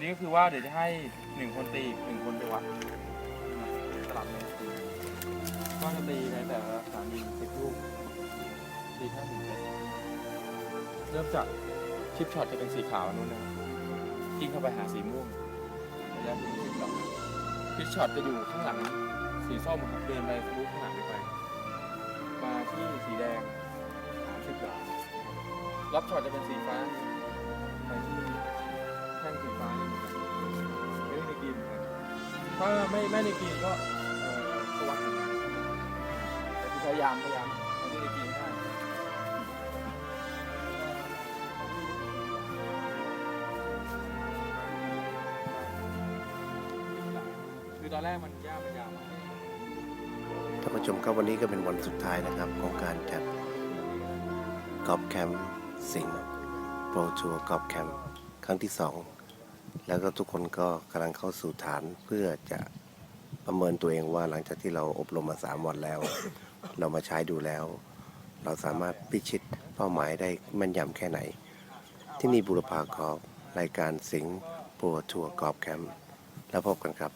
นี้ก็คือว่าเดี๋ยวจะให้หนึ่งคนตีอีกหนึ่งคนไปวัดสลับเลยก็จะตีในแต่ละสถานีสิบลูกตีแค่หนึ่งเซตเริ่มจากชิปช็อตจะเป็นสีขาวนู้นนะครับยิงเข้าไปหาสีม่วงระยะที่สิบสองชิปช็อตจะอยู่ข้างหลังสีส้มครับเดินไปทะลุข้างหลังไป มาที่สีแดงหาสิบหลารับช็อตจะเป็นสีฟ้าไปที่ ถ้าไม่ไม่ในกรีนก็เออก็วัดกันแต่พยายามพยายามไม่ได้ในกรีนได้คือตอนแรกมันยากมันยาวมากท่านผู้ชมครับวันนี้ก็เป็นวันสุดท้ายนะครับของการจัดกอล์ฟแคมป์สิงห์โปรทัวร์กอล์ฟแคมป์ครั้งที่สอง แล้วก็ทุกคนก็กำลังเข้าสู่ฐานเพื่อจะประเมินตัวเองว่าหลังจากที่เราอบรมมาสามวันแล้ว เรามาใช้ดูแล้ว เราสามารถพิชิตเป้าหมายได้แม่นยำแค่ไหน ที่นี่บุรพากอบรายการสิงห์โปรทัวร์กอบแคมป์แล้วพบกันครับ